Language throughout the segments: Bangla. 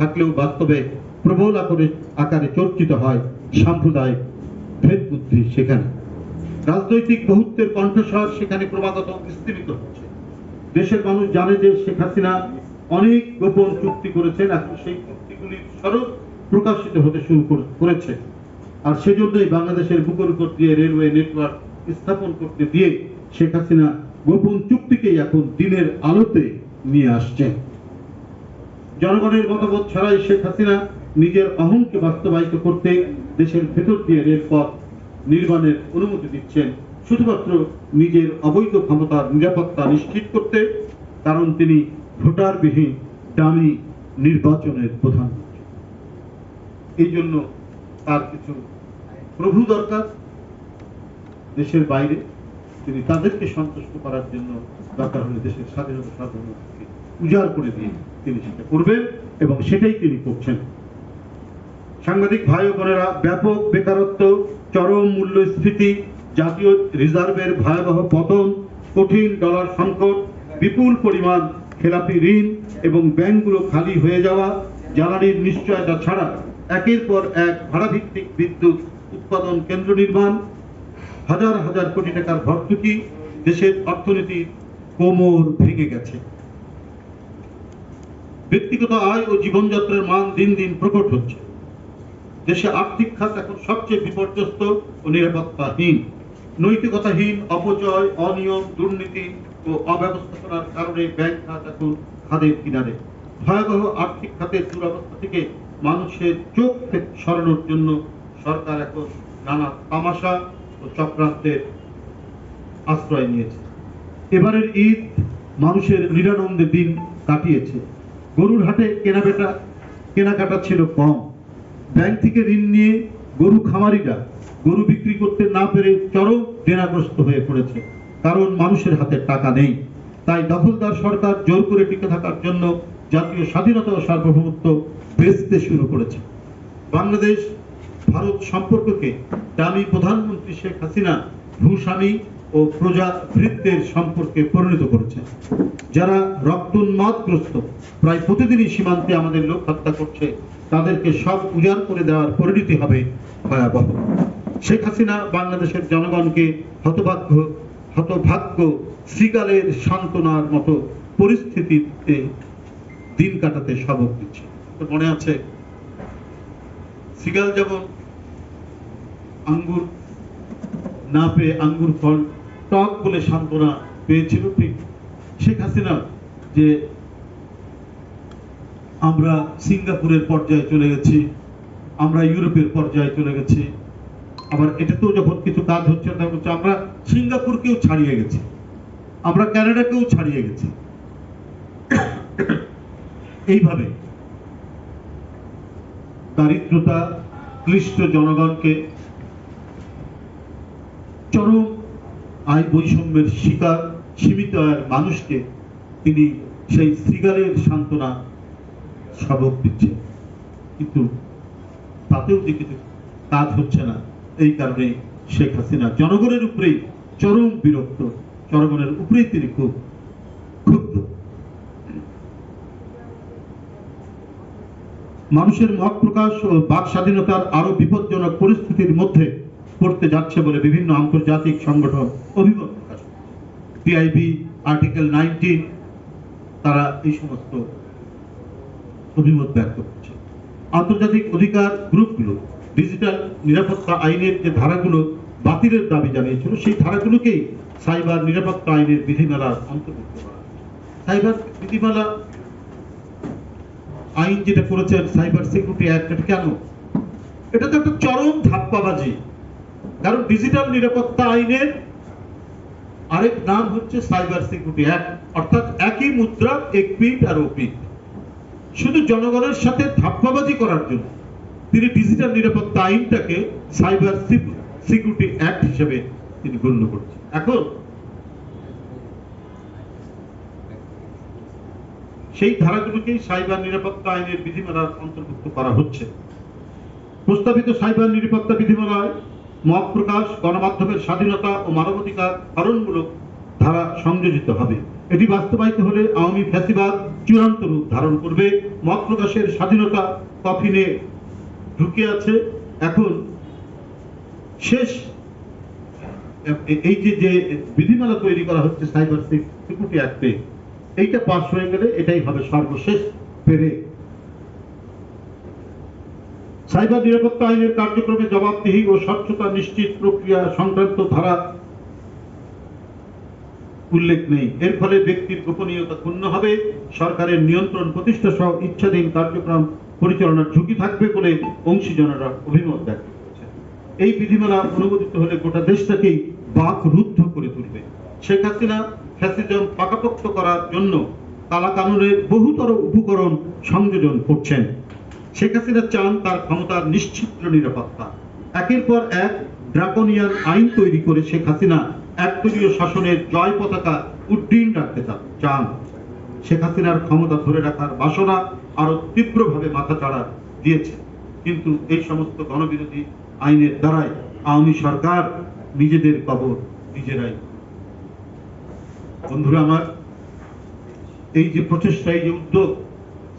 থাকলেও বাস্তবে প্রবল আকারে আকারে চর্চিত হয় সাম্প্রদায়িক ভেদ বুদ্ধি সেখানে। রাজনৈতিক বহুত্বের কণ্ঠস্বর সেখানে ক্রমাগত বিস্তৃত হচ্ছে। দেশের মানুষ জানে যে শেখ হাসিনা অনেক গোপন চুক্তি করেছেন, এখন সেই চুক্তিগুলির স্বরূপ প্রকাশিত হতে শুরু করেছে। আর সেজন্যই বাংলাদেশের বুকের উপর দিয়ে রেলওয়ে নেটওয়ার্ক স্থাপন করতে দিয়ে শেখ হাসিনা গোপন চুক্তিকেই এখন দিনের আলোতে নিয়ে আসছেন। জনগণের মতামত ছাড়াই শেখ হাসিনা নিজের অহংকে বাস্তবায়িত করতে দেশের ভেতর দিয়ে রেলপথ নির্মাণের অনুমতি দিচ্ছেন। শুধুমাত্র নিজের অবৈধ ক্ষমতার নিরাপত্তা নিশ্চিত করতে, কারণ তিনি ভোটারবিহীন দামি নির্বাচনের প্রধানমন্ত্রী এই জন্য তার কিছু প্রভু দরকার দেশের বাইরে। তিনি তাদেরকে সন্তুষ্ট করার জন্য দরকার হলে দেশের স্বাধীনতা সাধারণকে উজাড় করে দিয়ে তিনি সেটা করবেন এবং সেটাই তিনি করছেন। সাংবাদিক ভাই বোনেরা, ব্যাপক বেকারত্ব, চরম মূল্যস্ফীতি, জাতীয় রিজার্ভের ভয়াবহ পতন, কঠিন ডলার সংকট, বিপুল পরিমাণ খেলাপি ঋণ এবং ব্যাংকগুলো খালি হয়ে যাওয়া, জ্বালানির নিশ্চয়তা ছাড়া একের পর এক ভাড়াভিত্তিক বিদ্যুৎ উৎপাদন কেন্দ্র নির্মাণ, হাজার হাজার কোটি টাকার ভর্তুকি দেশের অর্থনীতির কোমর ভেঙে গেছে। ব্যক্তিগত আয় ও জীবনযাত্রার মান দিন দিন প্রকট হচ্ছে। দেশে আর্থিক খাত এখন সবচেয়ে বিপর্যস্ত ও নিরাপত্তাহীন। নৈতিকতাহীন, অপচয়, অনিয়ম, দুর্নীতি ও অব্যবস্থাপনার কারণে ব্যাংক খাত এখন খাদের কিনারে। ভয়াবহ আর্থিক খাতের দুরবস্থা থেকে মানুষের চোখ সরানোর জন্য সরকার এখন নানা তামাশা ও চক্রান্তের আশ্রয় নিয়েছে। এবারের ঈদ মানুষের নিরানন্দে দিন কাটিয়েছে। গরুর হাটে কেনাবেটা কেনাকাটা ছিল কম। ব্যাংক থেকে ঋণ নিয়ে গরু খামারিরা গরু বিক্রি করতে না পেরে চরম দেনাগ্রস্ত হয়ে পড়েছে, কারণ মানুষের হাতে টাকা নেই। তাই দখলদার সরকার জোর করে টিকে থাকার জন্য জাতীয় স্বাধীনতা ও সার্বভৌমত্ব বেচতে শুরু করেছে। বাংলাদেশ, ভারত সম্পর্ককে দামি প্রধানমন্ত্রী শেখ হাসিনা, ভূস্বামী ও প্রজা ভৃত্যের সম্পর্কে পরিণত করেছে। যারা রক্তোন্মাদগ্রস্ত প্রায় প্রতিদিনই সীমান্তে আমাদের লোক হত্যা করছে, তাদেরকে সব উজাড় করে দেওয়ার পরিণতি হবে ভয়াবহ। শেখ হাসিনা বাংলাদেশের জনগণকে হতভাগ্য হতভাগ্য শ্রীকালের সান্ত্বনার মতো পরিস্থিতিতে দিন কাটাতে সবক দিচ্ছে। মনে আছে? সিগাল যেমন আঙ্গুর না পেয়ে আঙ্গুর ফল টক বলে সান্ত্বনা পেয়েছিল ঠিক শেখ হাসিনা যে আমরা সিঙ্গাপুরের পর্যায়ে চলে গেছি, আমরা ইউরোপের পর্যায়ে চলে গেছি। আবার এটাতেও যখন কিছু কাজ হচ্ছে তখন হচ্ছে আমরা সিঙ্গাপুরকেও ছাড়িয়ে গেছি। আমরা ক্যানাডাকেও ছাড়িয়ে গেছি। এইভাবে দারিদ্রতা, ক্লিষ্ট জনগণকে চরম আয় বৈষম্যের শিকার, সীমিত মানুষকে তিনি সেই শ্রীগালের সান্ত্বনা সবক দিচ্ছেন। কিন্তু তাতেও যে কিছু কাজ হচ্ছে না। এই কারণে শেখ হাসিনা জনগণের উপরেই চরম বিরক্ত। জনগণের উপরেই তিনি খুব ক্ষুব্ধ। মানুষের মত প্রকাশ ও বাক স্বাধীনতার আরও বিপজ্জনক পরিস্থিতির মধ্যে পড়তে যাচ্ছে বলে বিভিন্ন আন্তর্জাতিক সংগঠন অভিমত প্রকাশ পিআইবি আর্টিকেল নাইনটিন তারা এই সমস্ত অভিমত ব্যক্ত করছে। আন্তর্জাতিক অধিকার গ্রুপগুলো ডিজিটাল নিরাপত্তা আইনের যে ধারাগুলো বাতিলের দাবি জানিয়েছিল, সেই ধারাগুলোকেই সাইবার নিরাপত্তা আইনের বিধিমালার অন্তর্ভুক্ত করা। সাইবার বিধিমালা আইন যেটা করেছেন, সাইবার সিকিউরিটি অ্যাক্ট কেন? এটা তো একটা চরম ধাপ্পাবাজি। কারণ ডিজিটাল নিরাপত্তা আইনের আরেক নাম হচ্ছে সাইবার সিকিউরিটি অ্যাক্ট অর্থাৎ একই মুদ্রা, এক পিঠ আর ও পিঠ। শুধু জনগণের সাথে ধাপ্পাবাজি করার জন্য তিনি ডিজিটাল নিরাপত্তা আইনটাকে সাইবার সিকিউরিটি অ্যাক্ট হিসেবে তিনি গণ্য করছেন। এখন সেই ধারাগুলোকেই সাইবার নিরাপত্তা আইনের বিধিমালার অন্তর্ভুক্ত করা হচ্ছে। প্রস্তাবিত সাইবার নিরাপত্তা বিধিমালায় মত প্রকাশ গণমাধ্যমের স্বাধীনতা ও মানবাধিকার হরণমূলক ধারা সংযোজিত হবে। এটি বাস্তবায়িত হলে আওয়ামী ফ্যাসিবাদ চূড়ান্ত রূপ ধারণ করবে। মত প্রকাশের স্বাধীনতা কফিনে ঢুকে আছে। এখন শেষ এই যে যে বিধিমালা তৈরি করা হচ্ছে সাইবার সিকিউরিটি অ্যাক্টে, এইটা পাশ হয়ে গেলে এটাই হবে সর্বশেষ পেরে। সাইবার নিরাপত্তা আইনের কার্যক্রমে জবাবদিহি ও স্বচ্ছতা নিশ্চিত প্রক্রিয়া সংক্রান্ত ধারা উল্লেখ নেই। এর ফলে ব্যক্তির গোপনীয়তা ক্ষুণ্ণ হবে। সরকারের নিয়ন্ত্রণ প্রতিষ্ঠা সহ ইচ্ছাধীন কার্যক্রম পরিচালনার ঝুঁকি থাকবে বলে অংশীজনেরা অভিমত ব্যক্ত করেছেন। এই বিধিমালা অনুমোদিত হলে গোটা দেশটাকেই বাক রুদ্ধ করে তুলবে। শেখ হাসিনা ফ্যাসিজম পাকাপোক্ত করার জন্য কালা কানুনের বহুতর উপকরণ সংযোজন করছেন। শেখ হাসিনা চান তার ক্ষমতার নিশ্চিত্র নিরাপত্তা। একের পর এক ড্রাকোনিয়ান আইন তৈরি করে শেখ হাসিনা একদলীয় শাসনের জয় পতাকা উড্ডীন রাখতে চান। শেখ হাসিনার ক্ষমতা ধরে রাখার বাসনা আরও তীব্রভাবে মাথাচাড়া দিয়েছে। কিন্তু এই সমস্ত গণবিরোধী আইনের দ্বারাই আওয়ামী সরকার নিজেদের কবর নিজেরাই বন্ধুরা আমার, এই যে প্রচেষ্টা এই যে উদ্যোগ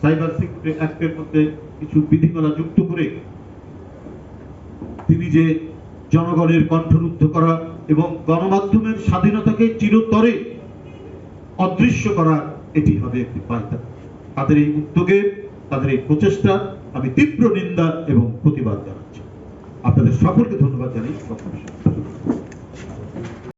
সাইবার অ্যাক্টের মধ্যে কিছু বিধিমালা যুক্ত করে তিনি যে জনগণের কণ্ঠরুদ্ধ করা এবং গণমাধ্যমের স্বাধীনতাকে চিরতরে অদৃশ্য করা, এটি হবে একটি পায়তা তাদের এই উদ্যোগের তাদের এই প্রচেষ্টা, আমি তীব্র নিন্দা এবং প্রতিবাদ জানাচ্ছি আপনাদের সকলকে ধন্যবাদ করছি।